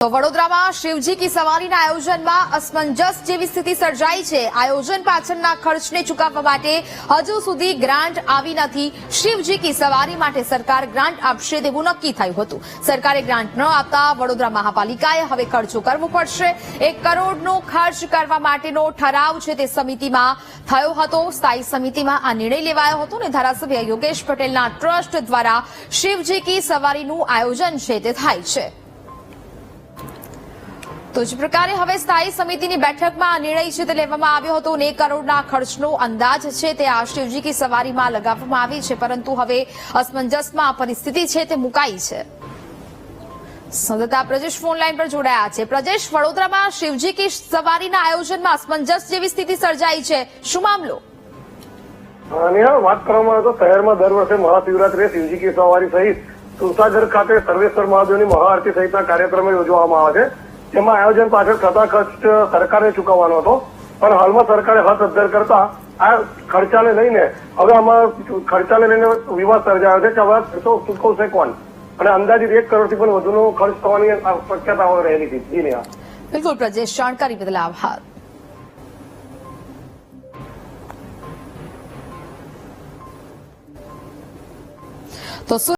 તો વડોદરામાં શિવજી કી સવારીના આયોજનમાં અસમંજસ જેવી સ્થિતિ સર્જાઈ છે. આયોજન પાછળના ખર્ચને ચૂકવવા માટે હજુ સુધી ગ્રાન્ટ આવી નથી. શિવજી કી સવારી માટે સરકાર ગ્રાન્ટ આપશે તેવું નક્કી થયું હતું. સરકારે ગ્રાન્ટ ન આપતા વડોદરા મહાપાલિકાએ હવે ખર્ચો કરવો પડશે. એક કરોડનો ખર્ચ કરવા માટેનો ઠરાવ છે તે સમિતિમાં થયો હતો. સ્થાયી સમિતિમાં આ નિર્ણય લેવાયો હતો અને ધારાસભ્ય યોગેશ પટેલના ટ્રસ્ટ દ્વારા શિવજી કી સવારીનું આયોજન છે તે થાય છે. તો જ પ્રકારે હવે સ્થાયી સમિતિની બેઠકમાં આ નિર્ણય છે તે લેવામાં આવ્યો હતો અને કરોડના ખર્ચનો અંદાજ છે તે આ શિવજી કી સવારીમાં લગાવવામાં આવી છે, પરંતુ હવે અસમંજસમાં પરિસ્થિતિ છે તે મુકાઈ છે. સંવાદદાતા પ્રજેશ ફોન લાઈન પર જોડાયા છે. પ્રજેશ વડોદરામાં શિવજી કી સવારીના આયોજનમાં અસમંજસ જેવી સ્થિતિ સર્જાઈ છે. શું મામલો? નિહાળ વાત કરવામાં આવે તો શહેરમાં દર વર્ષે મહાશિવરાત્રીએ શિવજી કી સવારી સહિત સુરસાગર ખાતે સર્વેશ્વર મહાદેવની મહાઆરતી સહિતના કાર્યક્રમો યોજવામાં આવે છે. તેમાં આયોજન પાછળ થતા ખર્ચ સરકારે ચૂકવવાનો હતો. પણ હાલમાં સરકારે હદ અદ્ધર કરતા આ ખર્ચાને લઈને હવે આમાં ખર્ચાને લઈને વિવાદ સર્જાયો છે કે હવે ખર્ચો ચૂકવશે કોણ? અને અંદાજિત એક કરોડથી પણ વધુનો ખર્ચ થવાની શક્યતાઓ રહેલી હતી બિલકુલ, પ્રજેશ જાણકારી બદલ આભાર. તો